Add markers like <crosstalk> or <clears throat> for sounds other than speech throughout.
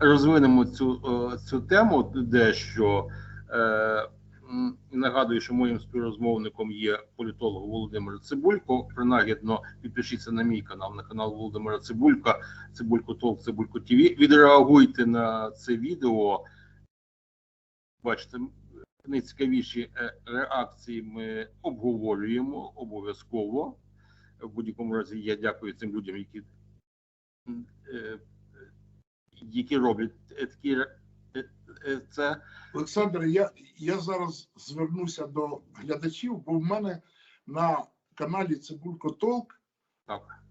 Розвинемо цю, е, цю тему дещо. Е, Нагадую, що моїм співрозмовником є політолог Володимир Цибулько. Принагідно підпишіться на мій канал, на канал Володимира Цибулька, Цибулько Толк, Цибулько ТВ. Відреагуйте на це відео. Бачите, найцікавіші е, реакції ми обговорюємо обов'язково. В будь-якому разі я дякую цим людям, які, які роблять е, такі е, е, це. Олександр, я, я зараз звернуся до глядачів, бо в мене на каналі Цибулько Толк Так.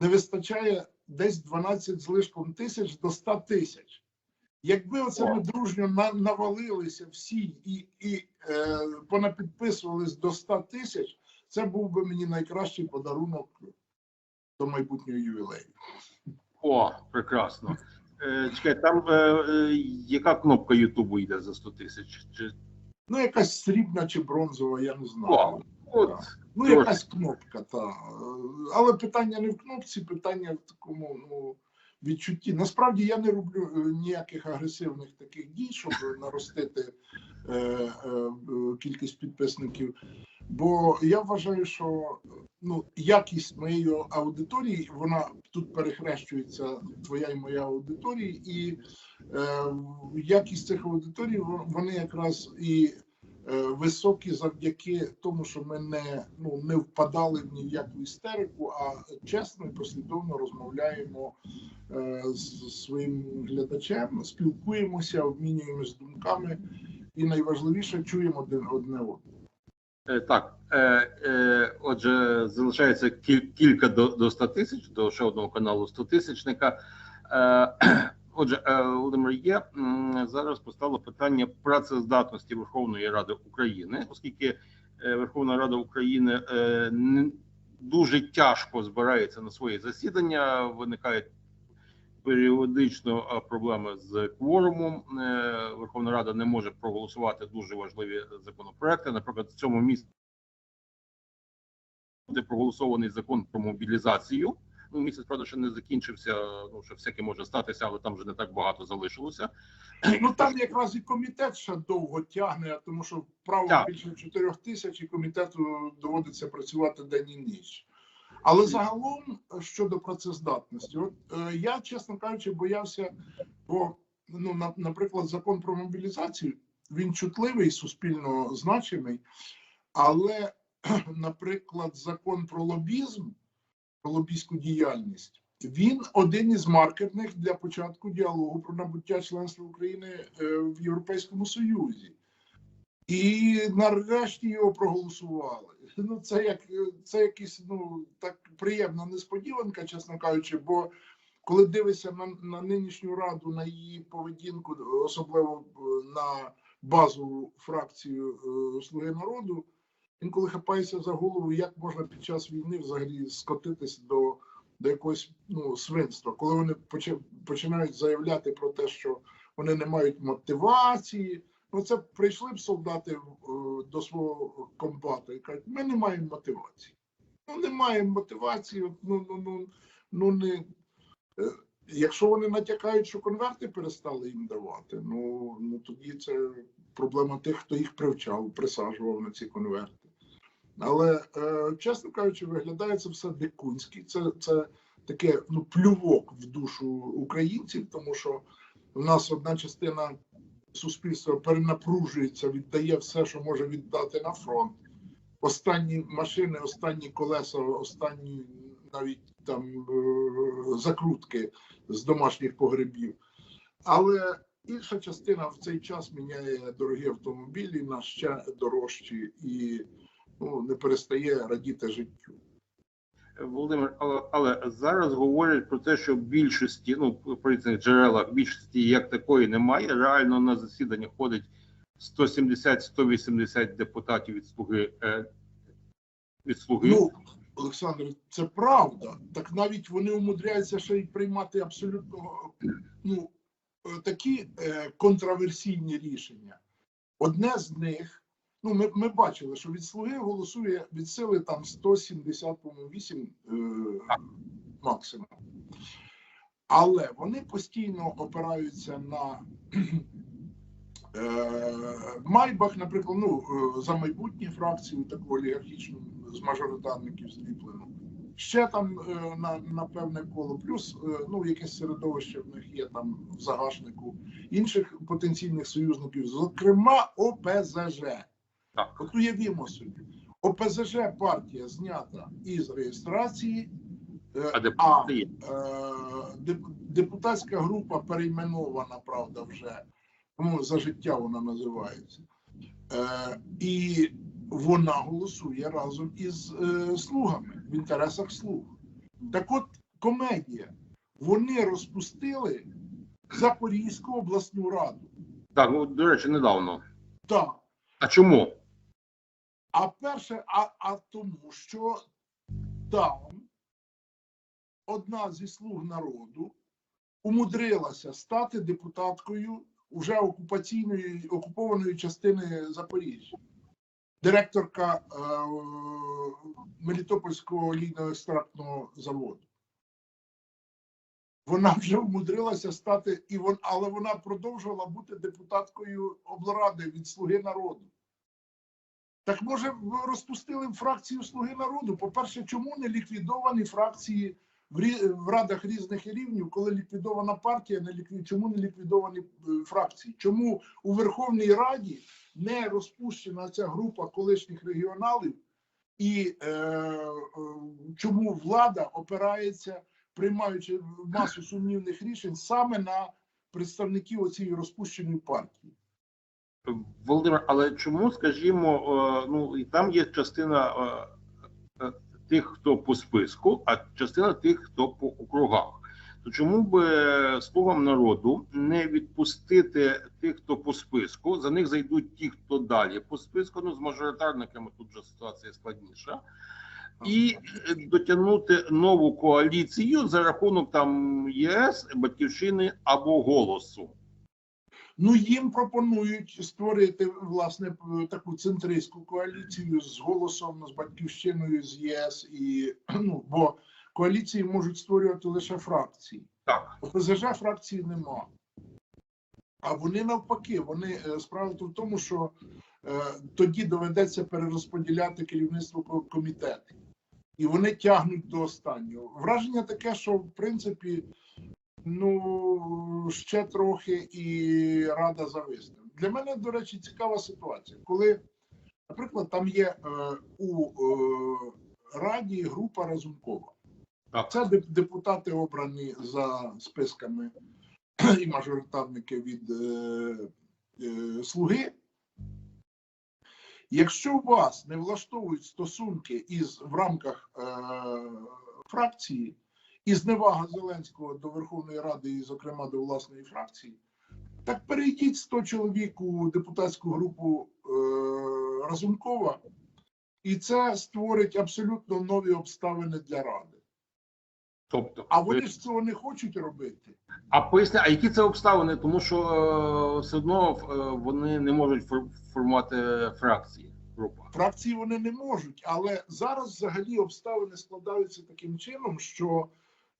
не вистачає десь 12 з лишком тисяч до 100 тисяч. Якби оце ми дружньо навалилися всі і, і е, понапідписувались до 100 тисяч, це був би мені найкращий подарунок до майбутнього ювілею. О, прекрасно. Е, чекай, там е, е, яка кнопка Ютубу йде за 100 тисяч? Чи... Ну, якась срібна чи бронзова, я не знаю. О, от, Ну, Трошки. якась кнопка, та. Але питання не в кнопці, питання в такому ну, відчутті. Насправді я не роблю е, ніяких агресивних таких дій, щоб наростити е, е, кількість підписників. Бо я вважаю, що ну, якість моєї аудиторії, вона тут перехрещується, твоя і моя аудиторія, і е, якість цих аудиторій, вон- вони якраз і е, високі завдяки тому, що ми не, ну, не впадали в ні в яку істерику, а чесно і послідовно розмовляємо е, з своїм глядачем, спілкуємося, обмінюємося думками, і найважливіше чуємо один одне одного. Е, Так, е, е, отже, залишається кіль- кілька до, до 100 тисяч, до ще одного каналу 100 тисячника. Е, <clears throat> отже, е, Володимир, є зараз постало питання працездатності Верховної Ради України, оскільки е, Верховна Рада України е, дуже тяжко збирається на свої засідання, виникають періодично проблеми з кворумом. Е, Верховна Рада не може проголосувати дуже важливі законопроекти. Наприклад, в цьому місці буде проголосований закон про мобілізацію. Ну, місяць правда ще не закінчився. Ну що всяке може статися, але там вже не так багато залишилося. <clears throat> Ну там якраз і комітет ще довго тягне, тому що право більше 4 тисяч, і комітету доводиться працювати день і ніч. Але загалом е, щодо працездатності, от е, я, чесно кажучи, боявся, бо ну, на, наприклад, закон про мобілізацію він чутливий, суспільно значимий, але, <clears throat> наприклад, закон про лобізм, про лобійську діяльність. Він один із маркерних для початку діалогу про набуття членства України е, в Європейському Союзі. І нарешті його проголосували. Ну, це як це якась ну так приємна несподіванка, чесно кажучи. Бо коли дивишся на, на нинішню раду, на її поведінку, особливо е, на базову фракцію е, Слуги народу, інколи хапаєшся за голову, як можна під час війни взагалі скотитися до, до якогось ну, свинства, коли вони почи- починають заявляти про те, що вони не мають мотивації. Ну, це прийшли б солдати е, до свого комбату і кажуть, ми не маємо мотивації. Ну, не маємо мотивації. Ну, ну, ну, ну не. Е, Якщо вони натякають, що конверти перестали їм давати, ну, ну тоді це проблема тих, хто їх привчав, присаджував на ці конверти. Але, е, чесно кажучи, виглядає це все дикунськи. Це, це таке ну, плювок в душу українців, тому що в нас одна частина суспільство перенапружується, віддає все, що може віддати на фронт. Останні машини, останні колеса, останні навіть там е, закрутки з домашніх погребів. Але інша частина в цей час міняє дорогі автомобілі на ще дорожчі і ну, не перестає радіти життю. Володимир, але, але зараз говорять про те, що в більшості, ну в різних джерелах більшості як такої немає. Реально на засідання ходить 170-180 депутатів від слуги е, від слуги. Ну, Олександр, це правда. Так навіть вони умудряються ще й приймати абсолютно ну, е, такі е, контраверсійні рішення. Одне з них, ну, ми, ми бачили, що від слуги голосує від сили там 178 е, максимум. Але вони постійно опираються на е, Майбах, наприклад, ну, е, за майбутнє фракцію, таку олігархічну з мажоритарників зліплену. Ще там е, на, на певне коло, плюс е, ну, якесь середовище в них є там в загашнику інших потенційних союзників, зокрема ОПЗЖ. Так. От уявімо собі, ОПЗЖ партія знята із реєстрації, е, А а е, депутатська група перейменована, правда, вже ну, за життя вона називається. Е, і вона голосує разом із е, слугами в інтересах слуг. Так от комедія. Вони розпустили Запорізьку обласну раду. Так, ну, до речі, недавно. Так. А чому? А перше, а, а тому, що там одна зі слуг народу умудрилася стати депутаткою уже окупаційної окупованої частини Запоріжжя. Директорка е, Мелітопольського олійно-екстрактного заводу. Вона вже умудрилася стати, і вон, але вона продовжувала бути депутаткою облради від Слуги народу. Так може в- розпустили фракцію Слуги народу? По-перше, чому не ліквідовані фракції в, радах різних рівнів, коли ліквідована партія, не ліквід... чому не ліквідовані е, фракції? Чому у Верховній Раді не розпущена ця група колишніх регіоналів, і е... е, чому влада опирається, приймаючи масу сумнівних рішень саме на представників оцієї розпущеної партії? Володимир, але чому, скажімо, е, ну і там є частина е, е, тих, хто по списку, а частина тих, хто по округах. То чому б е, слугам народу не відпустити тих, хто по списку? За них зайдуть ті, хто далі по списку. Ну з мажоритарниками тут же ситуація складніша. І дотягнути нову коаліцію за рахунок там ЄС, батьківщини або голосу. Ну, їм пропонують створити власне таку центристську коаліцію з голосом, з батьківщиною, з ЄС і <clears throat> ну, бо коаліції можуть створювати лише фракції. Так. ОПЗЖ фракції нема. А вони навпаки, вони е, справа в тому, що е, тоді доведеться перерозподіляти керівництво комітету. І вони тягнуть до останнього. Враження таке, що в принципі, ну ще трохи і рада зависне. Для мене, до речі, цікава ситуація, коли, наприклад, там є е, у е, раді група Разумкова. Так. Це депутати обрані за списками <clears throat> і мажоритарники від е, е, слуги. Якщо вас не влаштовують стосунки із в рамках е, фракції і зневага Зеленського до Верховної Ради, і, зокрема, до власної фракції, так перейдіть 100 чоловік у депутатську групу е, Разумкова, і це створить абсолютно нові обставини для Ради. Тобто, А вони ж цього не хочуть робити. А поясни, а які це обставини? Тому що е, все одно е, вони не можуть фор- формувати фракції. Група. Фракції вони не можуть, але зараз взагалі обставини складаються таким чином, що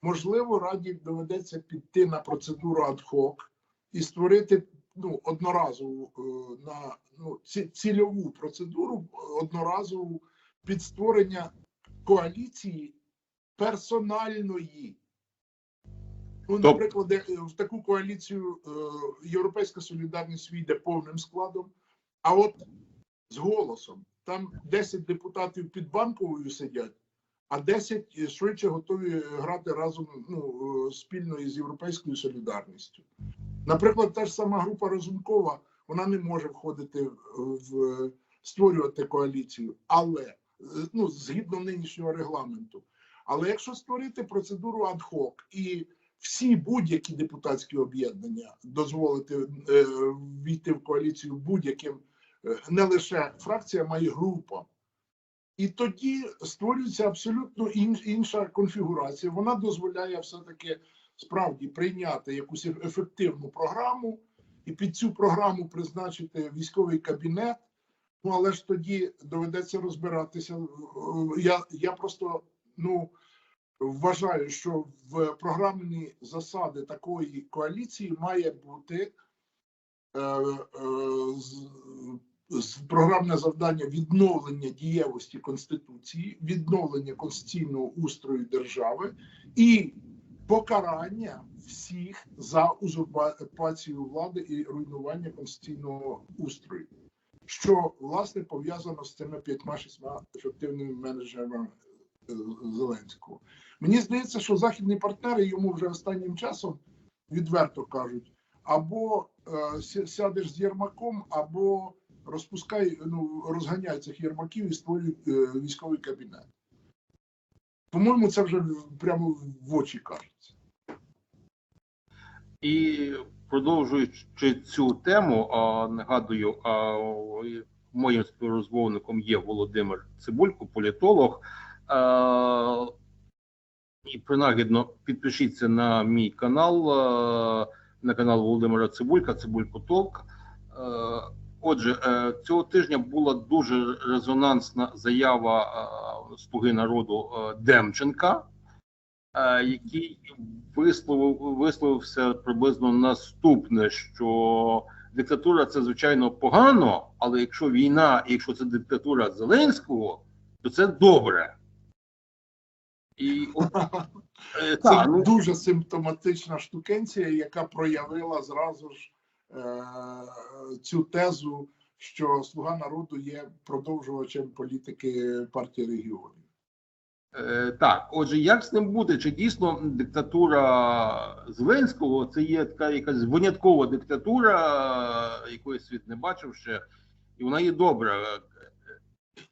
можливо раді доведеться піти на процедуру адхок і створити ну одноразову е, на ну ці- цільову процедуру одноразову під створення коаліції персональної. Ну, наприклад, е, в таку коаліцію е, Європейська солідарність війде повним складом, а от з голосом. Там 10 депутатів під банковою сидять, а 10 швидше готові грати разом ну, е, спільно із європейською солідарністю. Наприклад, та ж сама група Разумкова, вона не може входити в створювати коаліцію, але е, ну, згідно нинішнього регламенту. Але якщо створити процедуру адхок і всі будь-які депутатські об'єднання дозволити е, війти в коаліцію будь-яким е, не лише фракціям, а й групам. І тоді створюється абсолютно інша конфігурація. Вона дозволяє все-таки справді прийняти якусь ефективну програму і під цю програму призначити військовий кабінет. Ну але ж тоді доведеться розбиратися. Я, я просто ну вважаю, що в програмні засади такої коаліції має бути е, е, програмне завдання відновлення дієвості Конституції, відновлення конституційного устрою держави і покарання всіх за узурпацію влади і руйнування конституційного устрою, що власне пов'язано з цими п'ятьма-шістьма ефективними менеджерами е, Зеленського. Мені здається, що західні партнери йому вже останнім часом відверто кажуть: або е, сядеш з Єрмаком, або розпускай, ну розганяй цих єрмаків і створюй е, військовий кабінет. По-моєму, це вже прямо в очі кажеться. І продовжуючи цю тему, а, нагадую, а, моїм співрозмовником є Володимир Цибулько, політолог. А, І принагідно підпишіться на мій канал, на канал Володимира Цибулька, Цибулько Толк. Отже, е, цього тижня була дуже резонансна заява е, слуги народу е, Демченка, який висловив висловився приблизно наступне: що диктатура це звичайно погано, але якщо війна, якщо це диктатура Зеленського, то це добре. І <laughs> Це дуже симптоматична штукенція, яка проявила зразу ж цю тезу, що слуга народу є продовжувачем політики партії регіонів. Е, Так, отже, як з ним бути? Чи дійсно диктатура Зеленського це є така якась виняткова диктатура, якої світ не бачив ще, і вона є добра.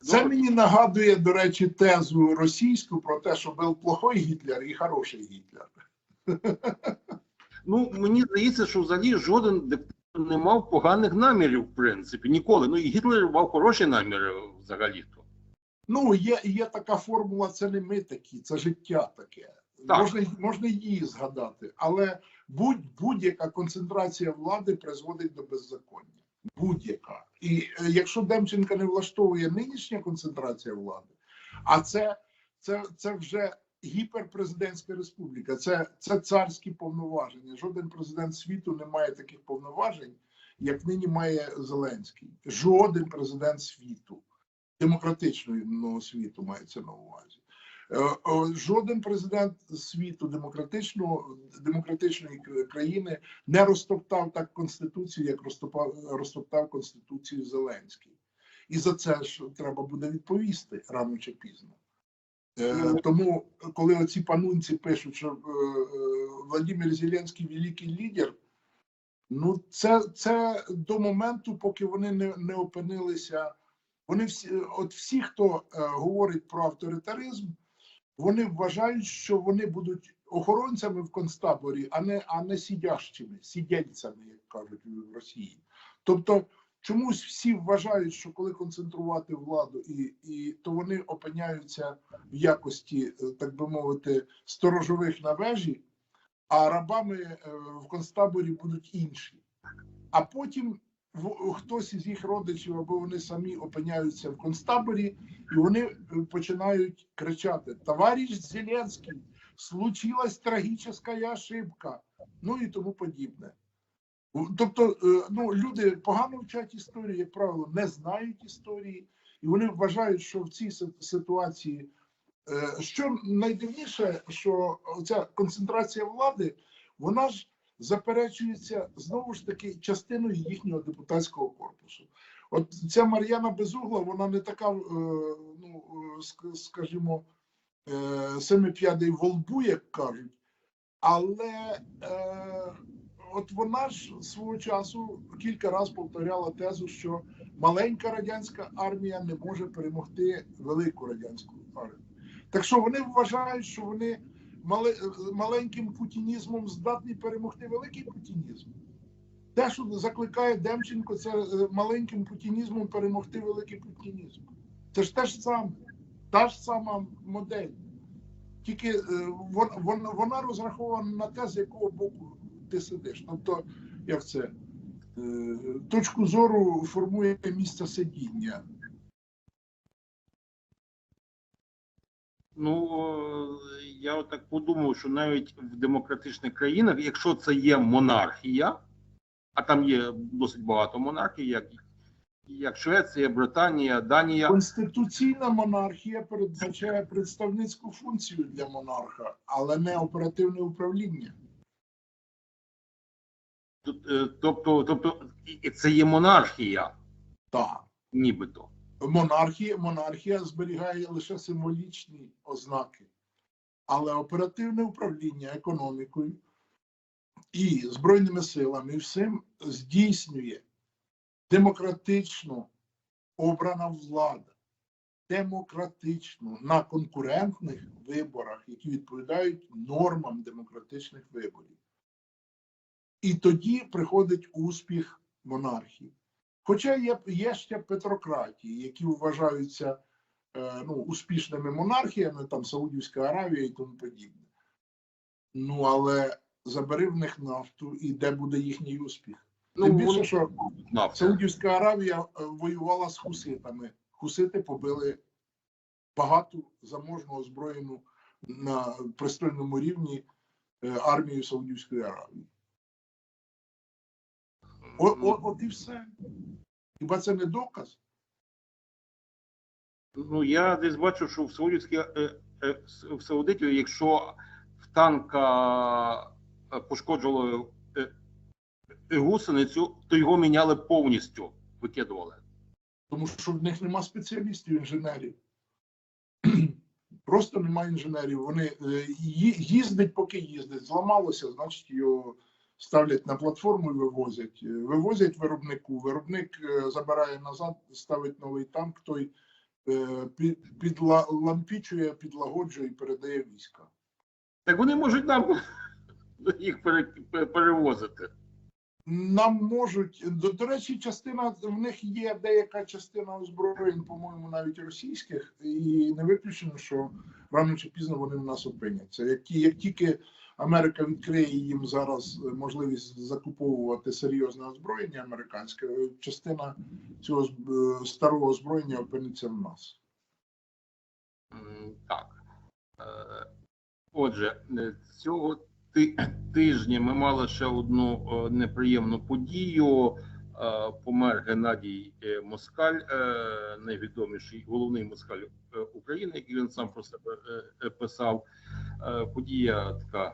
Це мені нагадує, до речі, тезу російську про те, що був плохой Гітлер і хороший Гітлер. Ну мені здається, що взагалі жоден диктатор не мав поганих намірів, в принципі, ніколи. Ну і Гітлер мав хороші наміри взагалі-то. Ну, є, є така формула, це не ми такі, це життя таке. Так. Можна, можна її згадати, але будь, будь-яка концентрація влади призводить до беззаконня. Будь-яка. І е, якщо Демченка не влаштовує нинішня концентрація влади, а це, це, це вже гіперпрезидентська республіка, це, це царські повноваження. Жоден президент світу не має таких повноважень, як нині має Зеленський. Жоден президент світу демократичного світу мається на увазі. Е, Жоден президент світу демократичного демократичної країни не розтоптав так конституцію, як розтопав розтоптав конституцію Зеленський, і за це ж треба буде відповісти рано чи пізно. Е, Тому, коли оці панунці пишуть, що е, е, Владимир Зеленський великий лідер, ну це, це до моменту, поки вони не, не опинилися. Вони всі, от всі, хто е, говорить про авторитаризм, вони вважають, що вони будуть охоронцями в концтаборі, а не, а не сидящими, сидельцями, як кажуть в Росії. Тобто, чомусь всі вважають, що коли концентрувати владу, і, і то вони опиняються в якості, е, так би мовити, сторожових на вежі, а рабами е, в концтаборі будуть інші. А потім хтось із їх родичів або вони самі опиняються в концтаборі, і вони е, починають кричати: Товариш Зеленський, случилась трагічна ошибка, ну і тому подібне. Тобто, е, ну, люди погано вчать історію, як правило, не знають історії, і вони вважають, що в цій ситуації, е, що найдивніше, що ця концентрація влади, вона ж заперечується знову ж таки частиною їхнього депутатського корпусу. От ця Мар'яна Безугла, вона не така, е, ну скажімо, семип'ядий во лбу, як кажуть, але от вона ж свого часу кілька разів повторяла тезу, що маленька радянська армія не може перемогти велику радянську армію. Так що вони вважають, що вони мале, маленьким путінізмом здатні перемогти великий путінізм. Те, що закликає Демченко, це е, маленьким путінізмом перемогти великий путінізм. Це ж те ж саме, та ж сама модель. Тільки е, вон, вон, вона розрахована на те, з якого боку ти сидиш. Тобто, як це? Е, Точку зору формує місце сидіння. Ну, я отак подумав, що навіть в демократичних країнах, якщо це є монархія, а там є досить багато монархій, як, як Швеція, Британія, Данія. Конституційна монархія передбачає представницьку функцію для монарха, але не оперативне управління. Е, Тобто, тобто це є монархія, Так. нібито. Монархія, монархія зберігає лише символічні ознаки, але оперативне управління економікою і збройними силами всім здійснює демократично обрана влада, демократично на конкурентних виборах, які відповідають нормам демократичних виборів. І тоді приходить успіх монархії. Хоча є, є ще петрократії, які вважаються е, ну, успішними монархіями, там Саудівська Аравія і тому подібне. Ну, але забери в них нафту, і де буде їхній успіх? Ну, Тим більше, що Нафта. Саудівська Аравія е, воювала з хуситами. Хусити побили багату заможну озброєну на пристойному рівні е, армію Саудівської Аравії. От, от, от і все. Хіба це не доказ? Ну, я десь бачу, що в Саудівській е, е, в Саудитів, якщо в танка е, пошкоджували е, е, гусеницю, то його міняли повністю, викидували. Тому що в них нема спеціалістів, інженерів. <clears throat> Просто немає інженерів. Вони е, їздить, поки їздить. Зламалося, значить його ставлять на платформу і вивозять. Е, Вивозять виробнику. Виробник е, забирає назад, ставить новий танк, той е, підлампічує, підлагоджує і передає війська. Так вони можуть нам <laughs> їх перевозити. Нам можуть до, до речі, частина в них є деяка частина озброєнь, по-моєму, навіть російських, і не виключено, що рано чи пізно вони в нас опиняться. Як, як тільки Америка відкриє їм зараз можливість закуповувати серйозне озброєння американське, частина цього з- старого озброєння опиниться в нас. Так. Е, Отже, е, цього ти- тижня ми мали ще одну е, неприємну подію. Е, Помер Геннадій е, Москаль, найвідоміший головний москаль України, який він сам про себе писав. Подія така